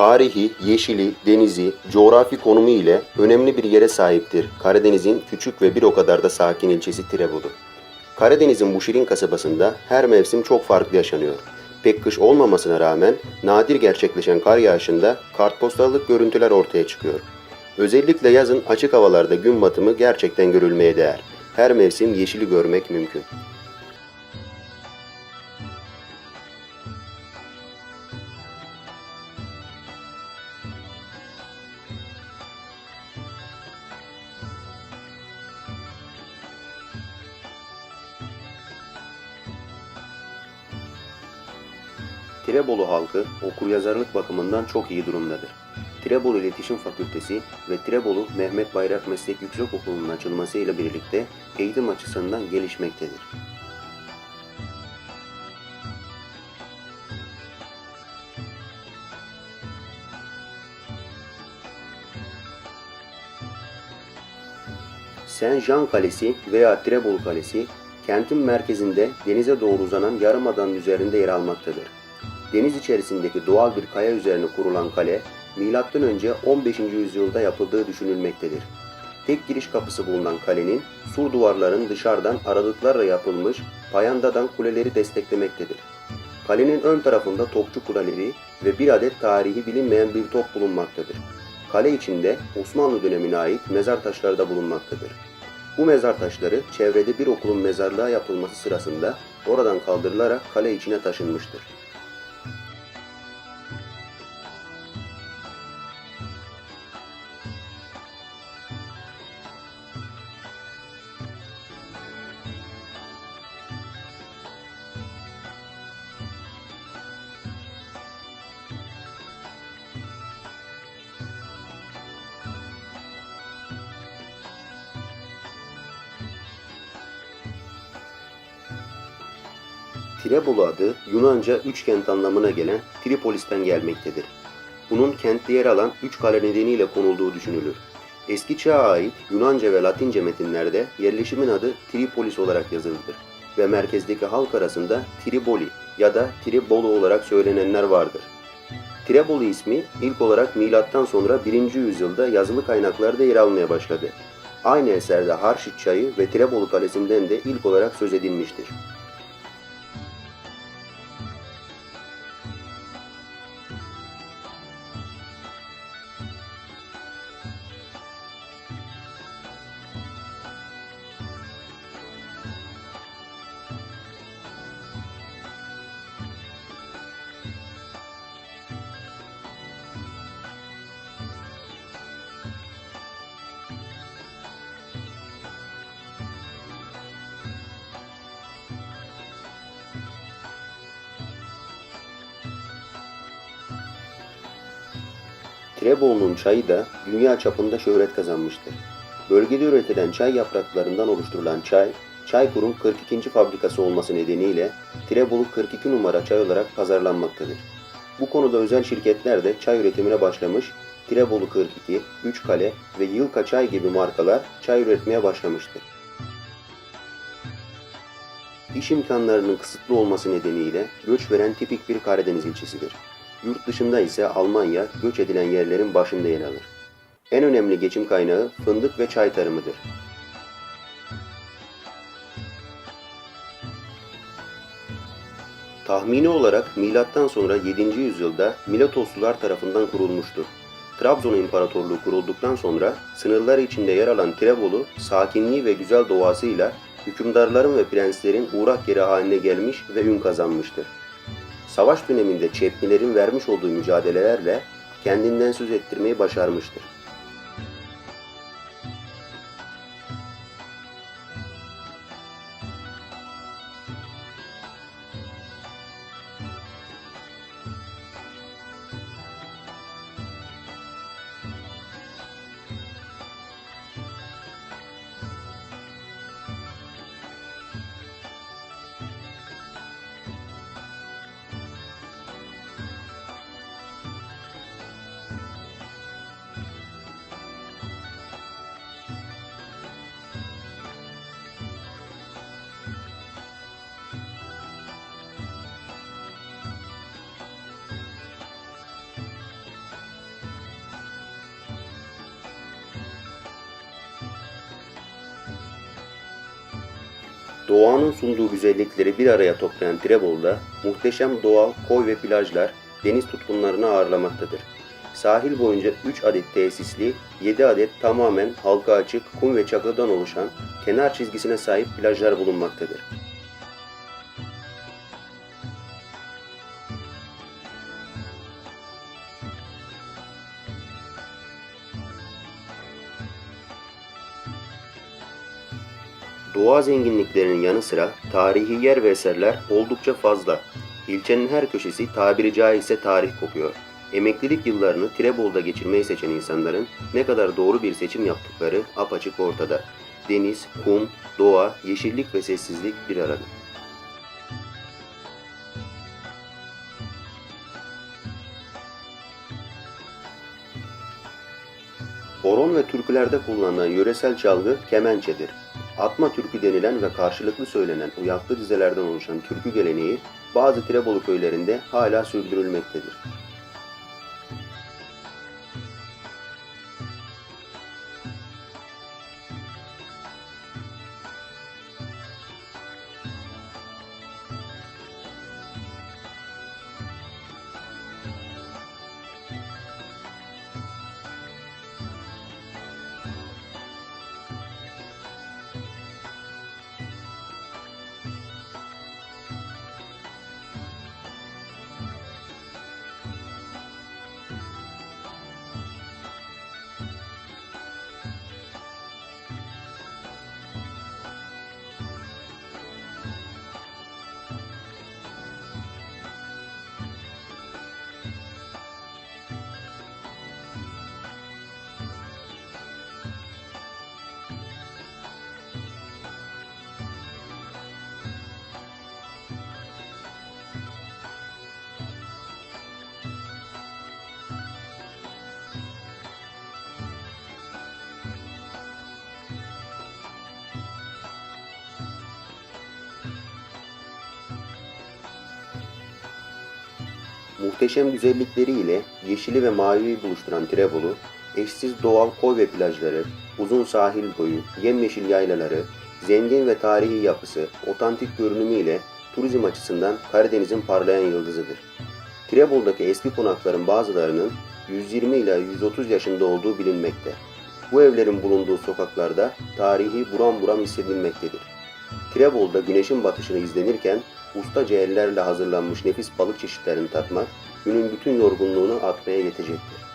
Tarihi, yeşili, denizi, coğrafi konumu ile önemli bir yere sahiptir. Karadeniz'in küçük ve bir o kadar da sakin ilçesi Tirebolu. Karadeniz'in bu şirin kasabasında her mevsim çok farklı yaşanıyor. Pek kış olmamasına rağmen nadir gerçekleşen kar yağışında kartpostallık görüntüler ortaya çıkıyor. Özellikle yazın açık havalarda gün batımı gerçekten görülmeye değer. Her mevsim yeşili görmek mümkün. Tirebolu halkı okuryazarlık bakımından çok iyi durumdadır. Tirebolu İletişim Fakültesi ve Tirebolu Mehmet Bayrak Meslek Yüksekokulu'nun açılmasıyla birlikte eğitim açısından gelişmektedir. Saint Jean Kalesi veya Tirebolu Kalesi, kentin merkezinde denize doğru uzanan yarımadanın üzerinde yer almaktadır. Deniz içerisindeki doğal bir kaya üzerine kurulan kale, M.Ö. 15. yüzyılda yapıldığı düşünülmektedir. Tek giriş kapısı bulunan kalenin sur duvarların dışarıdan aralıklarla yapılmış payandadan kuleleri desteklemektedir. Kalenin ön tarafında topçu kuleleri ve bir adet tarihi bilinmeyen bir top bulunmaktadır. Kale içinde Osmanlı dönemine ait mezar taşları da bulunmaktadır. Bu mezar taşları çevrede bir okulun mezarlığa yapılması sırasında oradan kaldırılarak kale içine taşınmıştır. Tirebolu adı Yunanca üç kent anlamına gelen Tripolis'ten gelmektedir. Bunun kentte yer alan üç kale nedeniyle konulduğu düşünülür. Eski çağa ait Yunanca ve Latince metinlerde yerleşimin adı Tripolis olarak yazılıdır ve merkezdeki halk arasında Triboli ya da Tribolu olarak söylenenler vardır. Tirebolu ismi ilk olarak milattan sonra 1. yüzyılda yazılı kaynaklarda yer almaya başladı. Aynı eserde Harşit Çayı ve Tirebolu Kalesi'nden de ilk olarak söz edilmiştir. Tirebolu'nun çayı da dünya çapında şöhret kazanmıştır. Bölgede üretilen çay yapraklarından oluşturulan çay, Çaykur'un 42. fabrikası olması nedeniyle Tirebolu 42 numara çay olarak pazarlanmaktadır. Bu konuda özel şirketler de çay üretimine başlamış, Tirebolu 42, Üçkale ve Yılka Çay gibi markalar çay üretmeye başlamıştır. İş imkanlarının kısıtlı olması nedeniyle göç veren tipik bir Karadeniz ilçesidir. Yurt dışında ise Almanya göç edilen yerlerin başında yer alır. En önemli geçim kaynağı fındık ve çay tarımıdır. Tahmini olarak milattan sonra 7. yüzyılda Milatoslular tarafından kurulmuştur. Trabzon İmparatorluğu kurulduktan sonra sınırlar içinde yer alan Tirebolu, sakinliği ve güzel doğasıyla hükümdarların ve prenslerin uğrak yeri haline gelmiş ve ün kazanmıştır. Savaş döneminde Çeplilerin vermiş olduğu mücadelelerle kendinden söz ettirmeyi başarmıştır. Doğanın sunduğu güzellikleri bir araya toplayan Tirebolu'da muhteşem doğal koy ve plajlar deniz tutkunlarını ağırlamaktadır. Sahil boyunca 3 adet tesisli, 7 adet tamamen halka açık kum ve çakıldan oluşan kenar çizgisine sahip plajlar bulunmaktadır. Doğa zenginliklerinin yanı sıra tarihi yer ve eserler oldukça fazla. İlçenin her köşesi tabiri caizse tarih kokuyor. Emeklilik yıllarını Tirebolu'da geçirmeyi seçen insanların ne kadar doğru bir seçim yaptıkları apaçık ortada. Deniz, kum, doğa, yeşillik ve sessizlik bir arada. Horon ve türkülerde kullanılan yöresel çalgı kemençedir. Atma türkü denilen ve karşılıklı söylenen uyaklı dizelerden oluşan türkü geleneği bazı Tirebolu köylerinde hala sürdürülmektedir. Muhteşem güzellikleriyle yeşili ve maviyi buluşturan Tirebolu, eşsiz doğal koy ve plajları, uzun sahil boyu, yemyeşil yaylaları, zengin ve tarihi yapısı, otantik görünümüyle turizm açısından Karadeniz'in parlayan yıldızıdır. Tirebolu'daki eski konakların bazılarının 120 ila 130 yaşında olduğu bilinmekte. Bu evlerin bulunduğu sokaklarda tarihi buram buram hissedilmektedir. Tirebolu'da güneşin batışını izlenirken ustaca ellerle hazırlanmış nefis balık çeşitlerini tatmak günün bütün yorgunluğunu atmaya yetecektir.